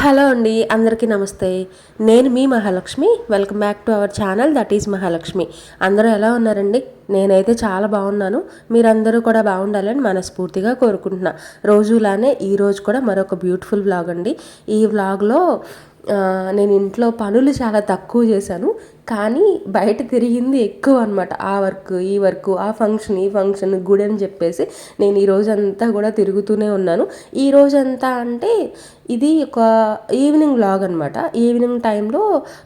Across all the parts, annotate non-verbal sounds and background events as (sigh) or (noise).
Hello అండి అందరికీ నమస్తే. నేను మీ Mahalakshmi. Welcome back to our channel that is Mahalakshmi. అందరూ ఎలా ఉన్నారండి? నేనైతే చాలా బాగున్నాను. మీరందరూ కూడా బాగుండాలని మనస్ఫూర్తిగా కోరుకుంటున్నా. రోజులానే ఈరోజు కూడా మరొక బ్యూటిఫుల్ వ్లాగ్ అండి. ఈ వ్లాగ్లో నేను ఇంట్లో పనులు చాలా తక్కువ చేశాను. కానీ బయట తిరిగింది ఎక్కువ అనమాట ఆ వర్క్ ఈ వర్క్ ఆ ఫంక్షన్ ఈ ఫంక్షన్ గుడి అని చెప్పేసి నేను ఈ రోజంతా కూడా తిరుగుతూనే ఉన్నాను. ఈ రోజంతా అంటే ఇది ఒక ఈవినింగ్ లాగ్ అనమాట ఈవినింగ్ టైంలో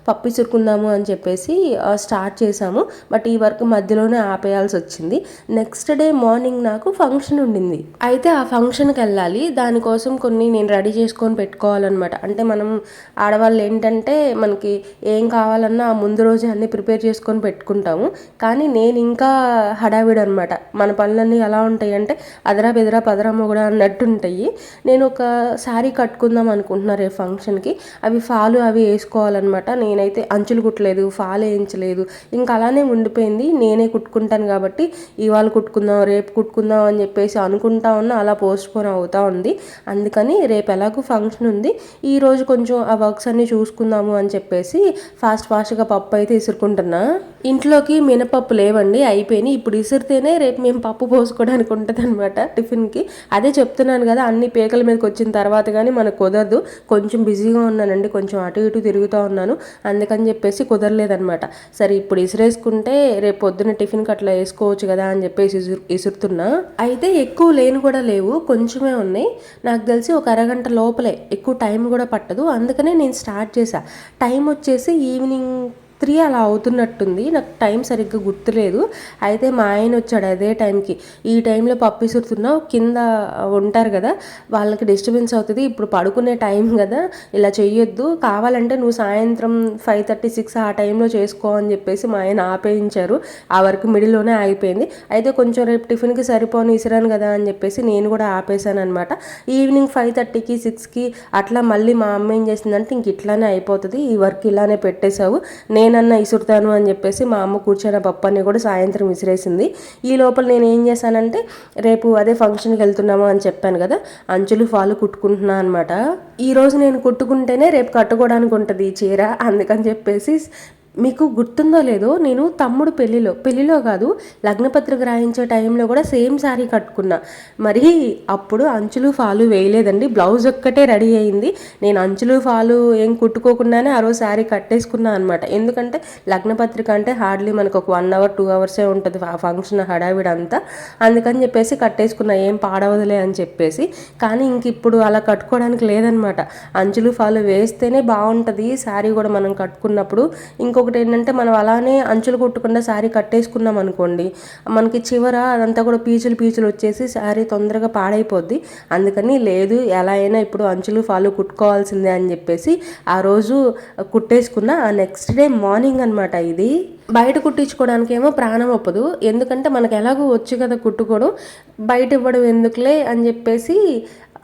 పప్పు చురుకుందాము అని చెప్పేసి స్టార్ట్ చేశాము. బట్ ఈ వర్క్ మధ్యలోనే ఆపేయాల్సి వచ్చింది. నెక్స్ట్ డే మార్నింగ్ నాకు ఫంక్షన్ ఉండింది. అయితే ఆ ఫంక్షన్కి వెళ్ళాలి. దానికోసం కొన్ని నేను రెడీ చేసుకొని పెట్టుకోవాలన్నమాట. అంటే మనం ఆడవాళ్ళు ఏంటంటే మనకి ఏం కావాలన్నా ఆ ముందు రోజు అన్ని ప్రిపేర్ చేసుకొని పెట్టుకుంటాము. కానీ నేను ఇంకా హడావిడి అనమాట మన పనులన్నీ ఎలా ఉంటాయి అంటే అదరా బెదరా పదరా కూడా అన్నట్టు ఉంటాయి. నేను ఒక శారీ కట్టుకుందాం అనుకుంటున్నా రేపు ఫంక్షన్కి. అవి ఫాలు అవి వేసుకోవాలన్నమాట. నేనైతే అంచులు కుట్టలేదు ఫాల్ వేయించలేదు. ఇంకా అలానే ఉండిపోయింది. నేనే కుట్టుకుంటాను కాబట్టి ఇవాళ కుట్టుకుందాం రేపు కుట్టుకుందాం అని చెప్పేసి అనుకుంటా ఉన్నా అలా పోస్ట్ పోన్ అవుతా ఉంది. అందుకని రేపు ఎలాగో ఫంక్షన్ ఉంది. ఈరోజు కొంచెం ఆ వర్క్స్ అన్ని చూసుకుందాము అని చెప్పేసి ఫాస్ట్ ఫాస్ట్గా పప్పు అయితే ఇసురుకుంటున్నా. ఇంట్లోకి మినపప్పు లేవండి అయిపోయినాయి. ఇప్పుడు ఇసిరితేనే రేపు మేము పప్పు పోసుకోవడానికి ఉంటుంది అనమాట టిఫిన్కి. అదే చెప్తున్నాను కదా అన్ని పేకల మీదకి వచ్చిన తర్వాత కానీ మనకు కుదరదు. కొంచెం బిజీగా ఉన్నానండి కొంచెం అటు ఇటు తిరుగుతూ ఉన్నాను. అందుకని చెప్పేసి కుదరలేదనమాట సరే ఇప్పుడు ఇసిరేసుకుంటే రేపు పొద్దున్న టిఫిన్కి అట్లా వేసుకోవచ్చు కదా అని చెప్పేసి ఇసురు ఇసురుతున్నా. అయితే ఎక్కువ లేని కూడా లేవు కొంచెమే ఉన్నాయి. నాకు తెలిసి ఒక అరగంట లోపలే ఎక్కువ టైం కూడా పట్టదు. అందుకనే నేను స్టార్ట్ చేశా. టైం వచ్చేసి ఈవినింగ్ త్రీ అలా అవుతున్నట్టుంది. నాకు టైం సరిగ్గా గుర్తులేదు. అయితే మా ఆయన వచ్చాడు అదే టైంకి. ఈ టైంలో పప్పు ఇసురుతున్నావు కింద ఉంటారు కదా వాళ్ళకి డిస్టర్బెన్స్ అవుతుంది. ఇప్పుడు పడుకునే టైం కదా ఇలా చెయ్యొద్దు. కావాలంటే నువ్వు సాయంత్రం ఫైవ్ థర్టీ సిక్స్ ఆ టైంలో చేసుకో అని చెప్పేసి మా ఆయన ఆపేయించారు. ఆ వర్క్ మిడిల్లోనే ఆగిపోయింది. అయితే కొంచెం రేపు టిఫిన్కి సరిపోను ఇసిరాను కదా అని చెప్పేసి నేను కూడా ఆపేశాను అనమాట ఈవినింగ్ ఫైవ్ థర్టీకి సిక్స్కి అట్లా మళ్ళీ మా అమ్మ ఏం చేసిందంటే ఇంక ఇట్లానే అయిపోతుంది. ఈ వర్క్ ఇలానే పెట్టేశావు. నేను నేనన్నా ఇసురుతాను అని చెప్పేసి మా అమ్మ కూర్చొని పప్పని కూడా సాయంత్రం విసిరేసింది. ఈ లోపల నేను ఏం చేశానంటే రేపు అదే ఫంక్షన్కి వెళ్తున్నాము అని చెప్పాను కదా అంచులు ఫాలు కుట్టుకుంటున్నా అనమాట ఈరోజు నేను కుట్టుకుంటేనే రేపు కట్టుకోవడానికి ఉంటుంది ఈ చీర అందుకని చెప్పేసి మీకు గుర్తుందో లేదో నేను తమ్ముడు పెళ్ళిలో పెళ్ళిలో కాదు లగ్నపత్రిక రాయించే టైంలో కూడా సేమ్ శారీ కట్టుకున్నా. మరి అప్పుడు అంచులు ఫాలు వేయలేదండి. బ్లౌజ్ ఒక్కటే రెడీ అయింది. నేను అంచులు ఫాలు ఏం కుట్టుకోకుండానే ఆ రోజు శారీ కట్టేసుకున్నా అనమాట ఎందుకంటే లగ్నపత్రిక అంటే హార్డ్లీ మనకు ఒక వన్ అవర్ టూ అవర్సే ఉంటుంది ఆ ఫంక్షన్ హడావిడి అంతా. అందుకని చెప్పేసి కట్టేసుకున్నా. ఏం పాడవదులే అని చెప్పేసి. కానీ ఇంక ఇప్పుడు అలా కట్టుకోవడానికి లేదనమాట అంచులు ఫాలు వేస్తేనే బాగుంటుంది. శారీ కూడా మనం కట్టుకున్నప్పుడు ఇంకొకటి ఏంటంటే మనం అలానే అంచులు కుట్టకుండా శారీ కట్టేసుకున్నాం అనుకోండి మనకి చివర అదంతా కూడా పీచులు పీచులు వచ్చేసి శారీ తొందరగా పాడైపోద్ది. అందుకని లేదు ఎలా అయినా ఇప్పుడు అంచులు ఫాలు కుట్టుకోవాల్సిందే అని చెప్పేసి ఆ రోజు కుట్టేసుకున్న ఆ నెక్స్ట్ డే మార్నింగ్ అనమాట ఇది. బయట కుట్టించుకోవడానికి ఏమో ప్రాణం ఒప్పదు. ఎందుకంటే మనకు ఎలాగో వచ్చు కదా కుట్టుకోవడం బయట ఇవ్వడం ఎందుకులే అని చెప్పేసి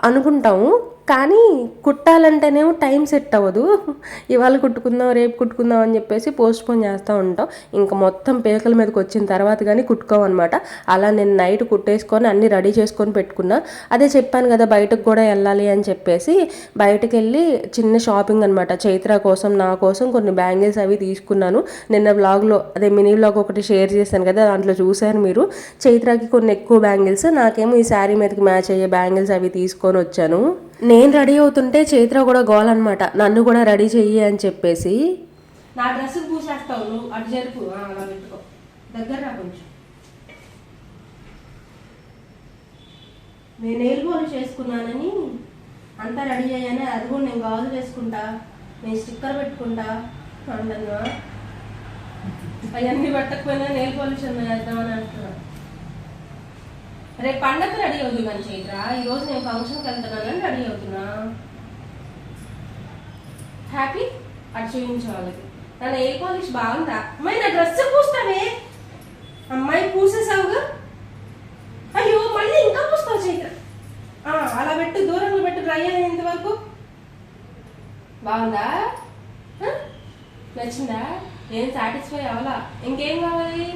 అనుకుంటాము. కానీ కుట్టాలంటేనేమో టైం సెట్ అవ్వదు. ఇవాళ కుట్టుకుందాం రేపు కుట్టుకుందాం అని చెప్పేసి పోస్ట్ పోన్ చేస్తూ ఉంటాం. ఇంకా మొత్తం పేకల మీదకి వచ్చిన తర్వాత కానీ కుట్టుకోమన్నమాట అలా నేను నైట్ కుట్టేసుకొని అన్ని రెడీ చేసుకొని పెట్టుకున్నా. అదే చెప్పాను కదా బయటకు కూడా వెళ్ళాలి అని చెప్పేసి బయటకు వెళ్ళి చిన్న షాపింగ్ అనమాట చైత్ర కోసం నా కోసం కొన్ని బ్యాంగిల్స్ అవి తీసుకున్నాను. నిన్న వ్లాగ్లో అదే మినీ వ్లాగ్ ఒకటి షేర్ చేశాను కదా దాంట్లో చూశారు మీరు. చైత్రకి కొన్ని ఎక్కువ బ్యాంగిల్స్. నాకేమో ఈ శారీ మీదకి మ్యాచ్ అయ్యే బ్యాంగిల్స్ అవి తీసుకొని వచ్చాను. నేను రెడీ అవుతుంటే చైత్ర కూడా గోల్ అనమాట నన్ను కూడా రెడీ చెయ్యి అని చెప్పేసి. నా డ్రెస్ పూసేస్తావు నువ్వు. అటు జరుపు. అలా పెట్టుకో. దగ్గర రా కొంచెం. నేను నెయిల్ చేసుకున్నానని అంతా రెడీ అయ్యానే అది కూడా నేను గాజు చేసుకుంటా. నేను స్టిక్కర్ పెట్టుకుంటా. అంటున్నా అవన్నీ పెట్టకపోయినా నెయిల్ పాలిష్ అన్న అంటున్నా. రేపు పండగ రెడీ అవుతున్నాను కానీ చైత్ర. ఈ రోజు నేను ఫంక్షన్కి వెళ్తున్నానని రెడీ అవుతున్నా. హ్యాపీ? అటు చూపించే వాళ్ళకి నా నెయిల్ పాలిష్ బాగుందా? అమ్మాయి నా డ్రెస్ పూస్తావే. అమ్మాయి పూసేసావుగా? అయ్యో మళ్ళీ ఇంకా పూస్తావు చైత్ర. అలా పెట్టు దూరంలో పెట్టు డ్రై అయ్యేంత వరకు బాగుందా? నచ్చిందా? ఏం సాటిస్ఫై అవ్వాలా? ఇంకేం కావాలి?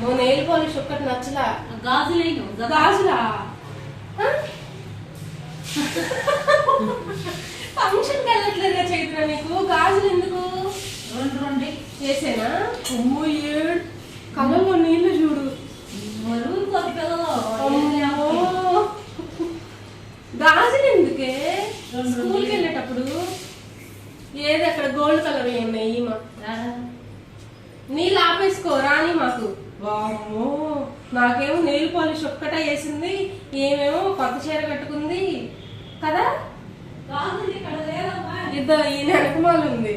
మొన్న నెయిల్ పాలిష్ ఒక్కటి నచ్చలా? గాజులేను గాజులా? ఫంక్షన్ వెళ్ళట్లేదా చైత్ర నీకు? గాజులు ఎందుకు? రెండు రెండు. చేసేనా అమ్మో ఏడు. కళ్ళల్లో నీళ్ళు చూడు. గాజులు ఎందుకే? స్కూల్కి వెళ్ళేటప్పుడు ఏది అక్కడ గోల్డ్ కలర్ ఉన్నాయి మా నీళ్ళు ఆపేసుకో రాని మాకు. వామ్మో నాకేమో నెయిల్ పాలిష్ ఒక్కటే వేసింది ఏమేమో కొత్త చీర కట్టుకుంది. కదా? ఇద్దరు ఈ వెనకమాల ఉంది.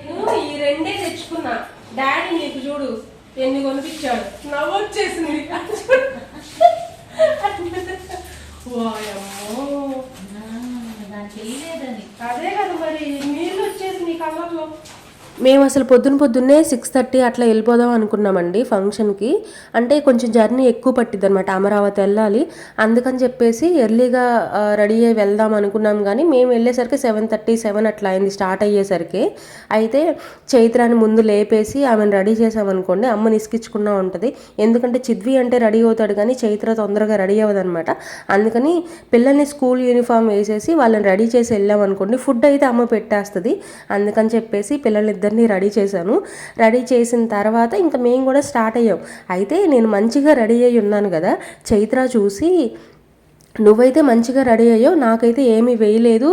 నేను ఈ రెండే తెచ్చుకున్నా. డాడీ నీకు చూడు ఎన్ని కొనిపించాడు. నవ్వు వచ్చేసింది వాయమ్మో అదే కదా మరి నీళ్ళు వచ్చేసింది కళ్ళల్లో మేము అసలు పొద్దున పొద్దున్నే సిక్స్ థర్టీ అట్లా వెళ్ళిపోదాం అనుకున్నామండి ఫంక్షన్కి. అంటే కొంచెం జర్నీ ఎక్కువ పట్టిద్ది అనమాట అమరావతి వెళ్ళాలి. అందుకని చెప్పేసి ఎర్లీగా రెడీ అయ్యి వెళ్దాం అనుకున్నాం కానీ మేము వెళ్ళేసరికి సెవెన్ థర్టీ సెవెన్ అట్లా అయింది స్టార్ట్ అయ్యేసరికి. అయితే చైత్రాన్ని ముందు లేపేసి ఆమెను రెడీ చేసామనుకోండి అమ్మ నిస్కిచ్చుకున్నా ఉంటుంది. ఎందుకంటే చిద్వి అంటే రెడీ అవుతాడు కానీ చైత్ర తొందరగా రెడీ అవ్వదనమాట అందుకని పిల్లల్ని స్కూల్ యూనిఫామ్ వేసేసి వాళ్ళని రెడీ చేసి వెళ్ళాం అనుకోండి ఫుడ్ అయితే అమ్మ పెట్టేస్తుంది. అందుకని చెప్పేసి పిల్లల్ని ఇద్దరిని రెడీ చేశాను. రెడీ చేసిన తర్వాత ఇంకా మేము కూడా స్టార్ట్ అయ్యాం. అయితే నేను మంచిగా రెడీ అయ్యి ఉన్నాను కదా చైత్ర చూసి నువ్వైతే మంచిగా రెడీ అయ్యావు నాకైతే ఏమీ వేయలేదు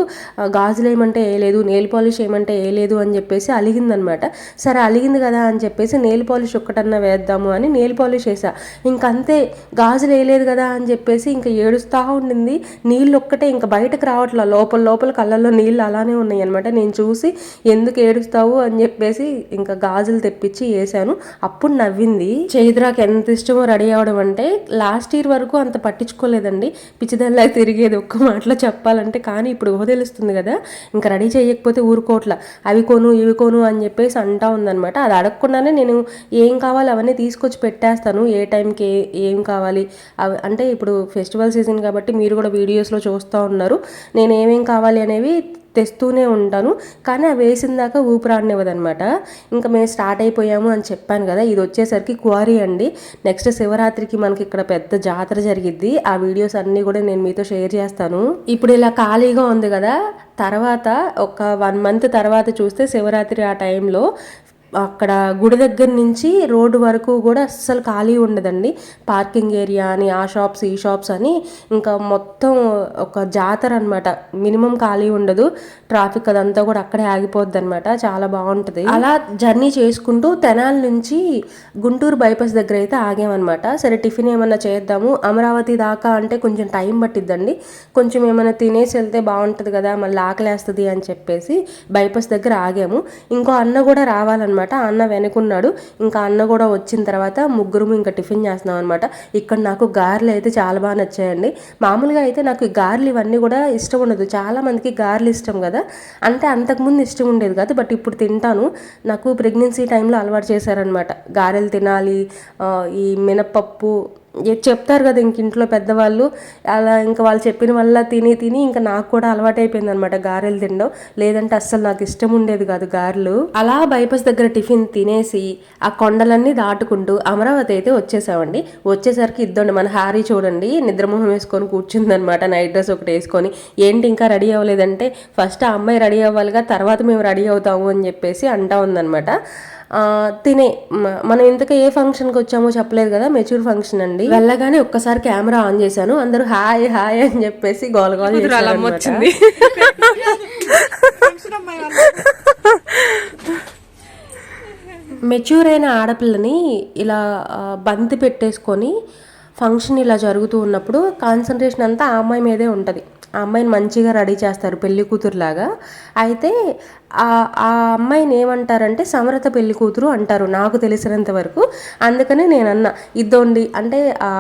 గాజులు ఏమంటే వేయలేదు నెయిల్ పాలిష్ ఏమంటే వేయలేదు అని చెప్పేసి అలిగిందనమాట. సరే అలిగింది కదా అని చెప్పేసి నెయిల్ పాలిష్ ఒక్కటన్నా వేద్దాము అని నెయిల్ పాలిష్ వేసా. ఇంకంతే గాజులు వేయలేదు కదా అని చెప్పేసి ఇంకా ఏడుస్తూ ఉండింది. నీళ్ళు ఒక్కటే ఇంకా బయటకు రావట్లా లోపల లోపల కళ్ళల్లో నీళ్ళు అలానే ఉన్నాయి అనమాట నేను చూసి ఎందుకు ఏడుస్తావు అని చెప్పేసి ఇంకా గాజులు తెప్పించి వేసాను. అప్పుడు నవ్వింది. చైద్రాకి ఎంత ఇష్టమో రెడీ అవ్వడం అంటే లాస్ట్ ఇయర్ వరకు అంత పట్టించుకోలేదండి. పిచ్చిదల్లా తిరిగేది ఒక్క మాటలో చెప్పాలంటే కానీ ఇప్పుడు ఊహ తెలుస్తుంది కదా ఇంకా రెడీ చేయకపోతే ఊరుకోట్ల అవి కొను ఇవి కొను అని చెప్పేసి అంటా ఉందన్నమాట. అది అడగకుండానే నేను ఏం కావాలి అవన్నీ తీసుకొచ్చి పెట్టేస్తాను. ఏ టైంకి ఏ ఏం కావాలి? అవి అంటే ఇప్పుడు ఫెస్టివల్ సీజన్ కాబట్టి మీరు కూడా వీడియోస్లో చూస్తూ ఉన్నారు. నేను ఏమేం కావాలి అనేవి తెస్తూనే ఉంటాను. కానీ అవి వేసిన దాకా ఊపిరాడనివ్వదనమాట ఇంకా మేము స్టార్ట్ అయిపోయాము అని చెప్పాను కదా ఇది వచ్చేసరికి క్వారీ అండి. నెక్స్ట్ శివరాత్రికి మనకి ఇక్కడ పెద్ద జాతర జరిగిద్ది. ఆ వీడియోస్ అన్నీ కూడా నేను మీతో షేర్ చేస్తాను. ఇప్పుడు ఇలా ఖాళీగా ఉంది కదా తర్వాత ఒక వన్ మంత్ తర్వాత చూస్తే శివరాత్రి ఆ టైంలో అక్కడ గుడి దగ్గర నుంచి రోడ్డు వరకు కూడా అస్సలు ఖాళీ ఉండదండి. పార్కింగ్ ఏరియా అని ఆ షాప్స్ ఈ షాప్స్ అని ఇంకా మొత్తం ఒక జాతర అనమాట మినిమం ఖాళీ ఉండదు. ట్రాఫిక్ అదంతా కూడా అక్కడే ఆగిపోద్ది అనమాట చాలా బాగుంటుంది. అలా జర్నీ చేసుకుంటూ తెనాల నుంచి గుంటూరు బైపాస్ దగ్గర అయితే ఆగామన్నమాట. సరే టిఫిన్ ఏమన్నా చేద్దాము. అమరావతి దాకా అంటే కొంచెం టైం పట్టిద్దండి. కొంచెం ఏమైనా తినేసి వెళ్తే బాగుంటుంది కదా మళ్ళీ ఆకలేస్తుంది అని చెప్పేసి బైపాస్ దగ్గర ఆగాము. ఇంకో అన్న కూడా రావాలన్నమాట. అనమాట అన్న వెనుకున్నాడు. ఇంకా అన్న కూడా వచ్చిన తర్వాత ముగ్గురు ఇంకా టిఫిన్ చేస్తున్నాం అనమాట ఇక్కడ నాకు గారెలు అయితే చాలా బాగా నచ్చాయండి. మామూలుగా అయితే నాకు గారెలు ఇవన్నీ కూడా ఇష్టం ఉండదు. చాలా మందికి గారెలు ఇష్టం కదా. అంటే అంతకుముందు ఇష్టం ఉండేది కాదు. బట్ ఇప్పుడు తింటాను. నాకు ప్రెగ్నెన్సీ టైంలో అలవాటు చేశారనమాట గారెలు తినాలి. ఈ మినపప్పు చెప్తారు కదా ఇంక ఇంట్లో పెద్దవాళ్ళు అలా ఇంకా వాళ్ళు చెప్పిన వల్ల తిని తిని ఇంకా నాకు కూడా అలవాటైపోయింది అనమాట గారెలు తినడం. లేదంటే అస్సలు నాకు ఇష్టం ఉండేది కాదు గారెలు. అలా బైపాస్ దగ్గర టిఫిన్ తినేసి ఆ కొండలన్నీ దాటుకుంటూ అమరావతి అయితే వచ్చేసామండి. వచ్చేసరికి ఇద్దండి మన హారీ చూడండి నిద్రమోహం వేసుకొని కూర్చుందనమాట నైట్ డ్రెస్ ఒకటి వేసుకొని. ఏంటి ఇంకా రెడీ అవ్వలేదంటే ఫస్ట్ ఆ అమ్మాయి రెడీ అవ్వాలిగా తర్వాత మేము రెడీ అవుతాము అని చెప్పేసి అంటా ఉందనమాట తినే మనం ఇంతకు ఏ ఫంక్షన్కి వచ్చామో చెప్పలేదు కదా మెచ్యూర్ ఫంక్షన్ అండి. వెళ్ళగానే ఒక్కసారి కెమెరా ఆన్ చేశాను. అందరూ హాయ్ హాయ్ అని చెప్పేసి గోల గోల వచ్చింది మెచ్యూర్ (laughs) అయిన ఆడపిల్లని ఇలా బంతి పెట్టేసుకొని ఫంక్షన్ ఇలా జరుగుతూ ఉన్నప్పుడు కాన్సన్ట్రేషన్ అంతా ఆ అమ్మాయి మీదే ఉంటుంది. ఆ అమ్మాయిని మంచిగా రెడీ చేస్తారు పెళ్ళి కూతురులాగా. అయితే ఆ అమ్మాయిని ఏమంటారంటే సమరత పెళ్ళి కూతురు అంటారు నాకు తెలిసినంత వరకు. అందుకనే నేను అన్న ఇద్దోండి. అంటే ఆ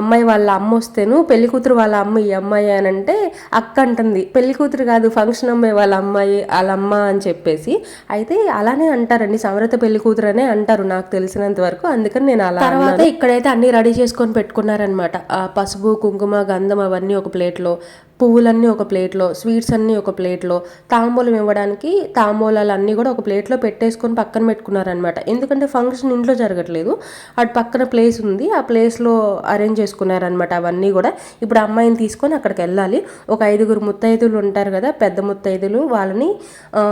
అమ్మాయి వాళ్ళ అమ్మ వస్తేను పెళ్ళి కూతురు వాళ్ళ అమ్మ ఈ అమ్మాయి అని అంటే అక్క అంటుంది. పెళ్ళి కూతురు కాదు ఫంక్షన్ అమ్మాయి వాళ్ళ అమ్మాయి వాళ్ళ అమ్మ అని చెప్పేసి. అయితే అలానే అంటారండి. సమరత పెళ్ళి కూతురు అనే అంటారు నాకు తెలిసినంత వరకు. అందుకని నేను అలా తర్వాత ఇక్కడైతే అన్ని రెడీ చేసుకొని పెట్టుకున్నారనమాట పసుపు కుంకుమ గంధం అవన్నీ ఒక ప్లేట్లో పువ్వులన్నీ ఒక ప్లేట్లో స్వీట్స్ అన్నీ ఒక ప్లేట్లో తాంబూలం ఇవ్వడానికి తాంబూలాలు అన్నీ కూడా ఒక ప్లేట్లో పెట్టేసుకొని పక్కన పెట్టుకున్నారనమాట ఎందుకంటే ఫంక్షన్ ఇంట్లో జరగట్లేదు. అటు పక్కన ప్లేస్ ఉంది. ఆ ప్లేస్లో అరేంజ్ చేసుకున్నారనమాట అవన్నీ కూడా. ఇప్పుడు అమ్మాయిని తీసుకొని అక్కడికి వెళ్ళాలి. ఒక ఐదుగురు ముత్తైదులు ఉంటారు కదా పెద్ద ముత్తైదులు వాళ్ళని ఆ,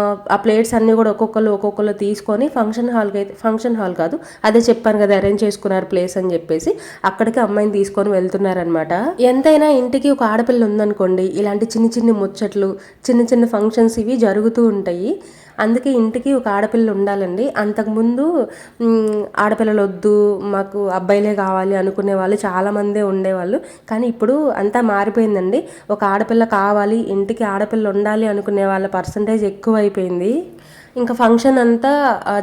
ప్లేట్స్ అన్నీ కూడా ఒక్కొక్కరు ఒక్కొక్కరు తీసుకొని ఫంక్షన్ హాల్కి అయితే ఫంక్షన్ హాల్ కాదు అదే చెప్పాను కదా అరేంజ్ చేసుకున్నారు ప్లేస్ అని చెప్పేసి అక్కడికి అమ్మాయిని తీసుకొని వెళ్తున్నారనమాట ఎంతైనా ఇంటికి ఒక ఆడపిల్ల ఉందనుకోండి ఇలాంటి చిన్న చిన్న ముచ్చట్లు చిన్న చిన్న ఫంక్షన్స్ ఇవి జరుగుతూ ఉంటాయి. అందుకే ఇంటికి ఒక ఆడపిల్ల ఉండాలండి. అంతకుముందు ఆడపిల్లలు వద్దు మాకు అబ్బాయిలే కావాలి అనుకునే వాళ్ళు చాలామందే ఉండేవాళ్ళు. కానీ ఇప్పుడు అంతా మారిపోయిందండి. ఒక ఆడపిల్ల కావాలి ఇంటికి ఆడపిల్ల ఉండాలి అనుకునే వాళ్ళ పర్సంటేజ్ ఎక్కువ అయిపోయింది ఇంకా ఫంక్షన్ అంతా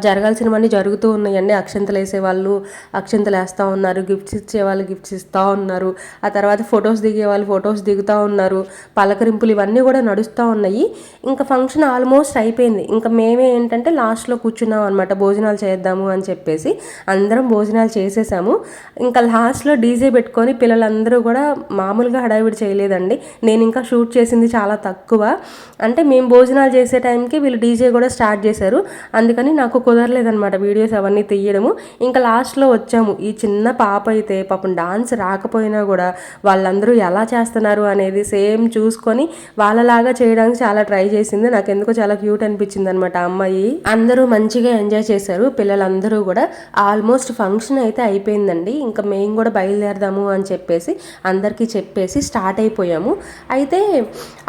జరగాల్సినవన్నీ జరుగుతూ ఉన్నాయండి. అక్షంతలు వేసే వాళ్ళు అక్షంతలు వేస్తూ ఉన్నారు గిఫ్ట్స్ ఇచ్చే వాళ్ళు గిఫ్ట్స్ ఇస్తూ ఉన్నారు. ఆ తర్వాత ఫొటోస్ దిగే వాళ్ళు ఫొటోస్ దిగుతూ ఉన్నారు. పలకరింపులు ఇవన్నీ కూడా నడుస్తూ ఉన్నాయి. ఇంకా ఫంక్షన్ ఆల్మోస్ట్ అయిపోయింది. ఇంకా మేమే ఏంటంటే లాస్ట్లో కూర్చున్నాం అనమాట భోజనాలు చేద్దాము అని చెప్పేసి అందరం భోజనాలు చేసేసాము. ఇంకా లాస్ట్లో డీజే పెట్టుకొని పిల్లలందరూ కూడా మామూలుగా హడావిడి చేయలేదండి. నేను ఇంకా షూట్ చేసింది చాలా తక్కువ. అంటే మేము భోజనాలు చేసే టైంకి వీళ్ళు డీజే కూడా స్టార్ట్ స్టార్ట్ చేశారు. అందుకని నాకు కుదరలేదనమాట వీడియోస్ అవన్నీ తీయడము. ఇంకా లాస్ట్లో వచ్చాము. ఈ చిన్న పాప అయితే పాపం డాన్స్ రాకపోయినా కూడా వాళ్ళందరూ ఎలా చేస్తున్నారు అనేది సేమ్ చూసుకొని వాళ్ళలాగా చేయడానికి చాలా ట్రై చేసింది. నాకు ఎందుకో చాలా క్యూట్ అనిపించింది అనమాట అమ్మాయి. అందరూ మంచిగా ఎంజాయ్ చేశారు. పిల్లలందరూ కూడా ఆల్మోస్ట్ ఫంక్షన్ అయితే అయిపోయిందండి. ఇంకా మేము కూడా బయలుదేరదాము అని చెప్పేసి అందరికీ చెప్పేసి స్టార్ట్ అయిపోయాము. అయితే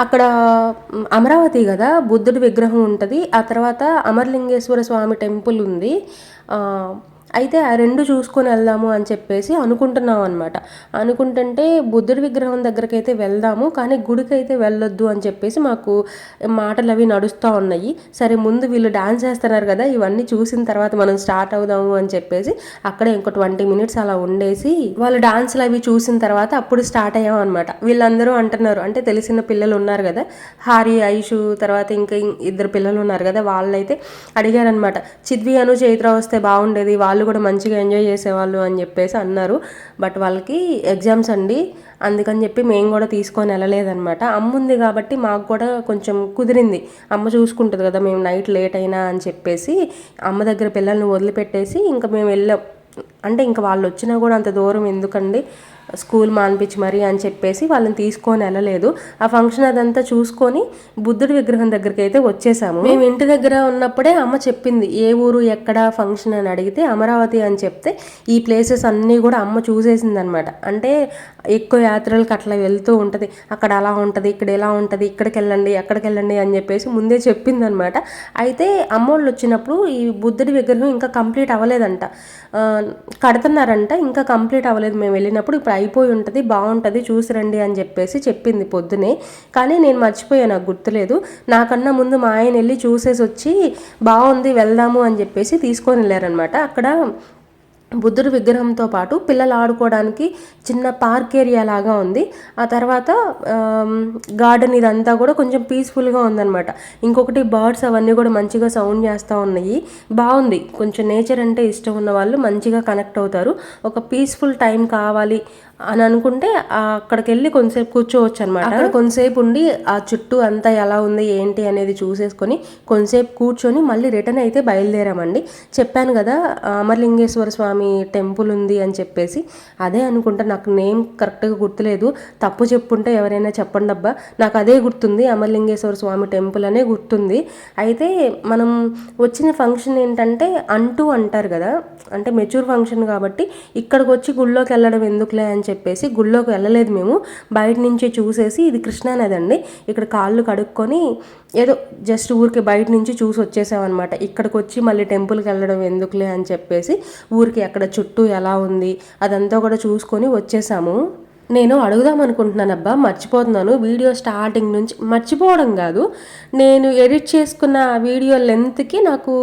అక్కడ అమరావతి కదా బుద్ధుడి విగ్రహం ఉంటుంది. ఆ తర్వాత అమర్లింగేశ్వర స్వామి టెంపుల్ ఉంది. ఆ, అయితే ఆ రెండు చూసుకొని వెళ్దాము అని చెప్పేసి అనుకుంటున్నాం అనమాట అనుకుంటుంటే బుద్ధుడి విగ్రహం దగ్గరికి అయితే వెళ్దాము కానీ గుడికి అయితే వెళ్ళొద్దు అని చెప్పేసి మాకు మాటలు అవి నడుస్తూ ఉన్నాయి. సరే ముందు వీళ్ళు డాన్స్ చేస్తున్నారు కదా ఇవన్నీ చూసిన తర్వాత మనం స్టార్ట్ అవుదాము అని చెప్పేసి అక్కడే ఇంకో ట్వంటీ మినిట్స్ అలా ఉండేసి వాళ్ళు డాన్స్లు అవి చూసిన తర్వాత అప్పుడు స్టార్ట్ అయ్యాం అనమాట వీళ్ళందరూ అంటున్నారు అంటే తెలిసిన పిల్లలు ఉన్నారు కదా హారి ఐషు తర్వాత ఇంకా ఇద్దరు పిల్లలు ఉన్నారు కదా వాళ్ళైతే అడిగారనమాట చిద్వి అను చైత్ర వస్తే బాగుండేది వాళ్ళు వాళ్ళు కూడా మంచిగా ఎంజాయ్ చేసేవాళ్ళు అని చెప్పేసి అన్నారు. బట్ వాళ్ళకి ఎగ్జామ్స్ అండి. అందుకని చెప్పి మేము కూడా తీసుకొని వెళ్ళలేదన్నమాట. అమ్మ ఉంది కాబట్టి మాకు కూడా కొంచెం కుదిరింది. అమ్మ చూసుకుంటుంది కదా మేము నైట్ లేట్ అయినా అని చెప్పేసి అమ్మ దగ్గర పిల్లల్ని వదిలిపెట్టేసి ఇంకా మేము వెళ్ళాం. అంటే ఇంకా వాళ్ళు వచ్చినా కూడా అంత దూరం ఎందుకండి? స్కూల్ మాన్పించి మరీ అని చెప్పేసి వాళ్ళని తీసుకొని వెళ్ళలేదు. ఆ ఫంక్షన్ అదంతా చూసుకొని బుద్ధుడి విగ్రహం దగ్గరికి అయితే వచ్చేసాము. మేము ఇంటి దగ్గర ఉన్నప్పుడే అమ్మ చెప్పింది ఏ ఊరు ఎక్కడ ఫంక్షన్ అని అడిగితే అమరావతి అని చెప్తే ఈ ప్లేసెస్ అన్నీ కూడా అమ్మ చూసేసింది అనమాట అంటే ఎక్కువ యాత్రలకు అట్లా వెళ్తూ ఉంటుంది. అక్కడ అలా ఉంటుంది ఇక్కడ ఎలా ఉంటుంది ఇక్కడికి వెళ్ళండి అక్కడికి వెళ్ళండి అని చెప్పేసి ముందే చెప్పింది అనమాట అయితే అమ్మోళ్ళు వచ్చినప్పుడు ఈ బుద్ధుడి విగ్రహం ఇంకా కంప్లీట్ అవ్వలేదంట. కడుతున్నారంట ఇంకా కంప్లీట్ అవ్వలేదు. మేము వెళ్ళినప్పుడు ఇప్పుడు అయిపోయి ఉంటుంది బాగుంటుంది చూసి రండి అని చెప్పేసి చెప్పింది పొద్దునే. కానీ నేను మర్చిపోయాను నాకు గుర్తులేదు. నాకన్నా ముందు మా ఆయన వెళ్ళి చూసేసి వచ్చి బాగుంది వెళ్దాము అని చెప్పేసి తీసుకొని వెళ్ళారనమాట. అక్కడ బుద్ధుడి విగ్రహంతో పాటు పిల్లలు ఆడుకోవడానికి చిన్న పార్క్ ఏరియా లాగా ఉంది. ఆ తర్వాత గార్డెన్ ఇదంతా కూడా కొంచెం పీస్ఫుల్గా ఉందన్నమాట ఇంకొకటి బర్డ్స్ అవన్నీ కూడా మంచిగా సౌండ్ చేస్తూ ఉన్నాయి. బాగుంది. కొంచెం నేచర్ అంటే ఇష్టం ఉన్న వాళ్ళు మంచిగా కనెక్ట్ అవుతారు. ఒక పీస్ఫుల్ టైం కావాలి అని అనుకుంటే అక్కడికి వెళ్ళి కొంతసేపు కూర్చోవచ్చు అనమాట అక్కడ కొంతసేపు ఉండి ఆ చుట్టూ అంతా ఎలా ఉంది ఏంటి అనేది చూసేసుకొని కొంతసేపు కూర్చొని మళ్ళీ రిటర్న్ అయితే బయలుదేరామండి. చెప్పాను కదా అమరలింగేశ్వర స్వామి టెంపుల్ ఉంది అని చెప్పేసి. అదే అనుకుంటా నాకు నేమ్ కరెక్ట్గా గుర్తులేదు. తప్పు చెప్పుంటే ఎవరైనా చెప్పండి అబ్బా. నాకు అదే గుర్తుంది అమరలింగేశ్వర స్వామి టెంపుల్ అనే గుర్తుంది. అయితే మనం వచ్చిన ఫంక్షన్ ఏంటంటే అంటూ అంటారు కదా అంటే మెచ్యూర్ ఫంక్షన్ కాబట్టి ఇక్కడికి వచ్చి గుళ్ళోకి వెళ్ళడం ఎందుకులే అని చెప్పేసి గుళ్ళోకి వెళ్ళలేదు మేము. బయట నుంచి చూసేసి ఇది కృష్ణానది అండి ఇక్కడ కాళ్ళు కడుక్కొని ఏదో జస్ట్ ఊరికి బయట నుంచి చూసి వచ్చేసామన్నమాట. ఇక్కడికి వచ్చి మళ్ళీ టెంపుల్కి వెళ్ళడం ఎందుకులే అని చెప్పేసి ఊరికి అక్కడ చుట్టూ ఎలా ఉంది అదంతా కూడా చూసుకొని వచ్చేసాము. నేను అడుగుదాం అనుకుంటున్నాను అబ్బా మర్చిపోతున్నాను. వీడియో స్టార్టింగ్ నుంచి మర్చిపోవడం కాదు. నేను ఎడిట్ చేసుకున్న వీడియో లెంత్కి నాకు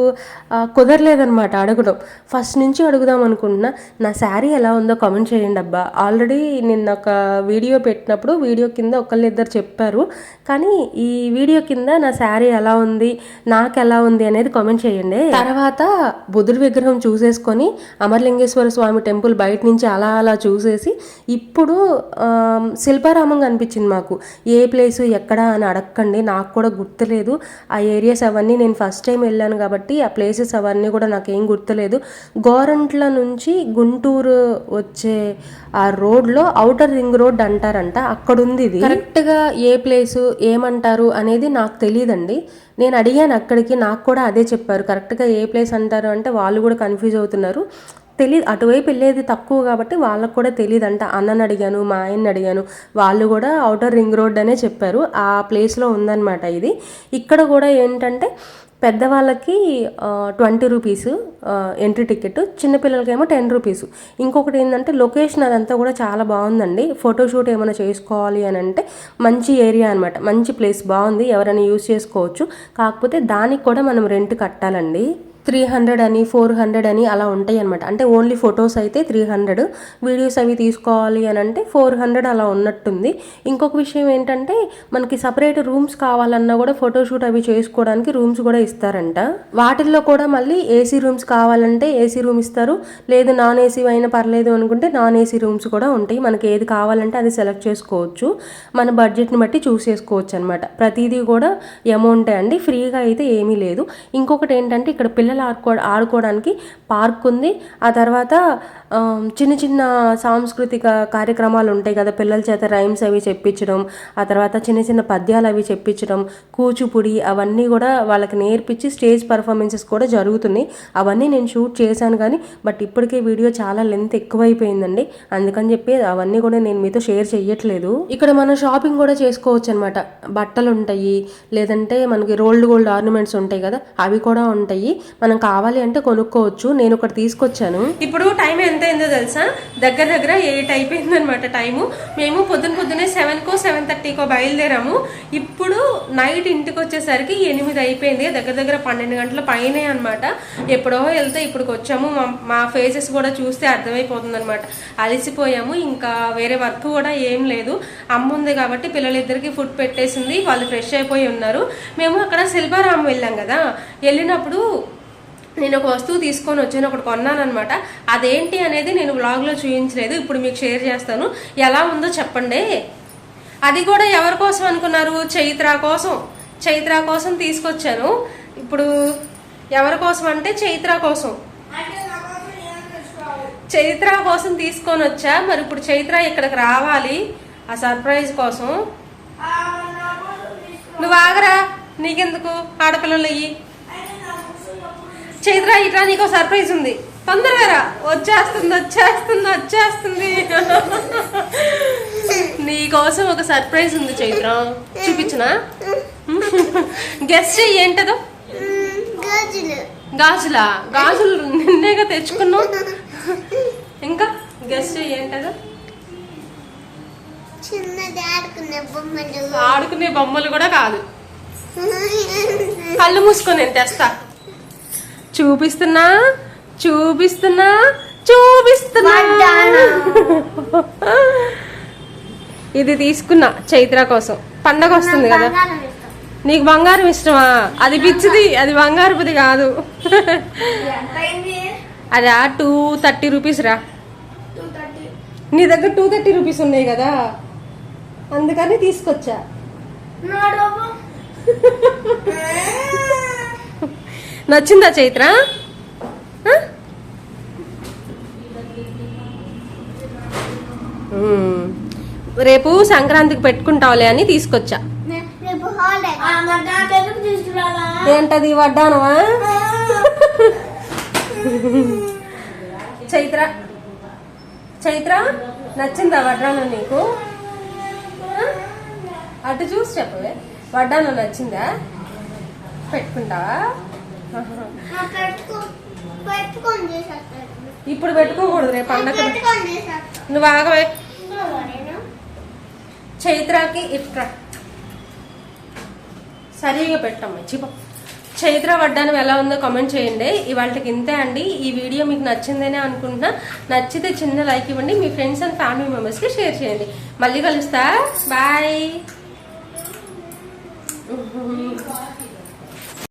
కుదరలేదనమాట అడగడం. ఫస్ట్ నుంచి అడుగుదాం అనుకుంటున్నా. నా శారీ ఎలా ఉందో కామెంట్ చేయండి అబ్బా. ఆల్రెడీ నిన్న ఒక వీడియో పెట్టినప్పుడు వీడియో కింద ఒకళ్ళిద్దరు చెప్పారు. కానీ ఈ వీడియో కింద నా శారీ ఎలా ఉంది నాకు ఎలా ఉంది అనేది కామెంట్ చేయండి. తర్వాత బుధుడి విగ్రహం చూసేసుకొని అమరలింగేశ్వర స్వామి టెంపుల్ బయట నుంచి అలా అలా చూసేసి ఇప్పుడు శిల్పారామం కనిపించింది మాకు. ఏ ప్లేసు ఎక్కడ అని అడగండి నాకు కూడా గుర్తులేదు. ఆ ఏరియాస్ అవన్నీ నేను ఫస్ట్ టైం వెళ్ళాను కాబట్టి ఆ ప్లేసెస్ అవన్నీ కూడా నాకు ఏం గుర్తులేదు. గోరంట్ల నుంచి గుంటూరు వచ్చే ఆ రోడ్లో అవుటర్ రింగ్ రోడ్ అంటారంట అక్కడ ఉంది ఇది. కరెక్ట్గా ఏ ప్లేసు ఏమంటారు అనేది నాకు తెలియదండి నేను అడిగాను అక్కడికి నాకు కూడా అదే చెప్పారు. కరెక్ట్గా ఏ ప్లేస్ అంటారు అంటే వాళ్ళు కూడా కన్ఫ్యూజ్ అవుతున్నారు. తెలియదు అటువైపు వెళ్ళేది తక్కువ కాబట్టి వాళ్ళకు కూడా తెలియదు అంట అన్నని అడిగాను మా ఆయన్ని అడిగాను. వాళ్ళు కూడా అవుటర్ రింగ్ రోడ్ అనే చెప్పారు. ఆ ప్లేస్లో ఉందన్నమాట ఇది. ఇక్కడ కూడా ఏంటంటే పెద్దవాళ్ళకి ట్వంటీ రూపీస్ ఎంట్రీ టికెట్ చిన్నపిల్లలకేమో టెన్ రూపీస్. ఇంకొకటి ఏంటంటే లొకేషన్ అదంతా కూడా చాలా బాగుందండి. ఫోటోషూట్ ఏమైనా చేసుకోవాలి అని అంటే మంచి ఏరియా అనమాట మంచి ప్లేస్ బాగుంది. ఎవరైనా యూస్ చేసుకోవచ్చు. కాకపోతే దానికి కూడా మనం రెంట్ కట్టాలండి. త్రీ హండ్రెడ్ అని ఫోర్ హండ్రెడ్ అని అలా ఉంటాయి అనమాట అంటే ఓన్లీ ఫొటోస్ అయితే త్రీ హండ్రెడ్. వీడియోస్ అవి తీసుకోవాలి అని అంటే ఫోర్ హండ్రెడ్ అలా ఉన్నట్టుంది. ఇంకొక విషయం ఏంటంటే మనకి సపరేట్ రూమ్స్ కావాలన్నా కూడా ఫోటోషూట్ అవి చేసుకోవడానికి రూమ్స్ కూడా ఇస్తారంట. వాటిల్లో కూడా మళ్ళీ ఏసీ రూమ్స్ కావాలంటే ఏసీ రూమ్ ఇస్తారు. లేదు నాన్ ఏసీ అయినా పర్లేదు అనుకుంటే నాన్ ఏసీ రూమ్స్ కూడా ఉంటాయి. మనకి ఏది కావాలంటే అది సెలెక్ట్ చేసుకోవచ్చు. మన బడ్జెట్ని బట్టి చూస్ చేసుకోవచ్చు అనమాట ప్రతిదీ కూడా అమౌంటే అండి. ఫ్రీగా అయితే ఏమీ లేదు. ఇంకొకటి ఏంటంటే ఇక్కడ పిల్లలు ఆడుకో ఆడుకోవడానికి పార్క్ ఉంది. ఆ తర్వాత చిన్న చిన్న సాంస్కృతిక కార్యక్రమాలు ఉంటాయి కదా. పిల్లల చేత రైమ్స్ అవి చెప్పించడం ఆ తర్వాత చిన్న చిన్న పద్యాలు అవి చెప్పించడం కూచిపూడి అవన్నీ కూడా వాళ్ళకి నేర్పించి స్టేజ్ పర్ఫార్మెన్సెస్ కూడా జరుగుతున్నాయి. అవన్నీ నేను షూట్ చేశాను కానీ బట్ ఇప్పటికే వీడియో చాలా లెంత్ ఎక్కువైపోయిందండి. అందుకని చెప్పి అవన్నీ కూడా నేను మీతో షేర్ చేయట్లేదు ఇక్కడ మనం షాపింగ్ కూడా చేసుకోవచ్చు అనమాట బట్టలు ఉంటాయి లేదంటే మనకి రోల్డ్ గోల్డ్ ఆర్నమెంట్స్ ఉంటాయి కదా అవి కూడా ఉంటాయి. మనం కావాలి అంటే కొనుక్కోవచ్చు. నేను ఒకటి తీసుకొచ్చాను. ఇప్పుడు టైం ఎంత అయిందో తెలుసా? దగ్గర దగ్గర ఎయిట్ అయిపోయిందనమాట టైము. మేము పొద్దున పొద్దునే సెవెన్కో సెవెన్ థర్టీకో బయలుదేరాము. ఇప్పుడు నైట్ ఇంటికి వచ్చేసరికి ఎనిమిది అయిపోయింది. దగ్గర దగ్గర పన్నెండు గంటల పైనే అనమాట ఎప్పుడో వెళ్తే ఇప్పటికి వచ్చాము. మా మా ఫేసెస్ కూడా చూస్తే అర్థమైపోతుంది అనమాట అలసిపోయాము. ఇంకా వేరే వర్క్ కూడా ఏం లేదు. అమ్మ ఉంది కాబట్టి పిల్లలిద్దరికి ఫుడ్ పెట్టేసింది. వాళ్ళు ఫ్రెష్ అయిపోయి ఉన్నారు. మేము అక్కడ శిల్పారామం వెళ్ళాం కదా. వెళ్ళినప్పుడు నేను ఒక వస్తువు తీసుకొని వచ్చాను ఒకటి కొన్నాను అనమాట అదేంటి అనేది నేను వ్లాగ్లో చూపించలేదు ఇప్పుడు మీకు షేర్ చేస్తాను. ఎలా ఉందో చెప్పండి. అది కూడా ఎవరి కోసం అనుకున్నారు? చైత్ర కోసం. చైత్ర కోసం తీసుకొచ్చాను. ఇప్పుడు ఎవరి కోసం అంటే చైత్ర కోసం. చైత్ర కోసం తీసుకొని వచ్చా? మరి ఇప్పుడు చైత్ర ఇక్కడికి రావాలి. ఆ సర్ప్రైజ్ కోసం. నువ్వు ఆగరా? నీకెందుకు? ఆడపిల్లలు అయ్యి. చైత్ర ఇట్లా నీకు సర్ప్రైజ్ ఉంది. తొందరగా రా. వచ్చేస్తుంది వచ్చేస్తుంది వచ్చేస్తుంది. నీ కోసం ఒక సర్ప్రైజ్ ఉంది చైత్ర. చూపించనా? గెస్ట్ చెయ్యి ఏంటదో? గాజులా? గాజులు నిన్నేగా తెచ్చుకున్నావు ఇంకా? గెస్ట్ చెయ్యి ఏంటదో? ఆడుకునే బొమ్మలు ఆడుకునే బొమ్మలు కూడా కాదు. కళ్ళు మూసుకొని నేను తెస్తా. చూపిస్తున్నా? చూపిస్తున్నా? చూపిస్తున్నా? ఇది తీసుకున్నా చైత్ర కోసం. పండగ వస్తుంది కదా. నీకు బంగారం ఇష్టమా? అది పిచ్చిది అది బంగారపుది కాదు? అది టూ థర్టీ రూపీస్ రా. 230. నీ దగ్గర టూ థర్టీ రూపీస్ ఉన్నాయి కదా. అందుకని తీసుకొచ్చా. (laughs) నచ్చిందా చైత్ర. రేపు సంక్రాంతికి పెట్టుకుంటావులే అని తీసుకొచ్చా? ఏంటది వడ్డానవా చైత్ర. చైత్ర నచ్చిందా వడ్డానం నీకు? అటు చూసి చెప్పవే. వడ్డానం నచ్చిందా? పెట్టుకుంటావా? ఇప్పుడు పెట్టుకోకూడదు రేపు పండగ. నువ్వు ఆగవే. నేను చైత్రకి ఇట్రా. సరిగా పెట్టమ్మా చిప చైత్ర వడ్డానం ఎలా ఉందో కామెంట్ చేయండి. ఇవాళకి ఇంతే అండి. ఈ వీడియో మీకు నచ్చిందనే అనుకుంటున్నా. నచ్చితే చిన్న లైక్ ఇవ్వండి. మీ ఫ్రెండ్స్ అండ్ ఫ్యామిలీ మెంబర్స్కి షేర్ చేయండి. మళ్ళీ కలుస్తా. బాయ్.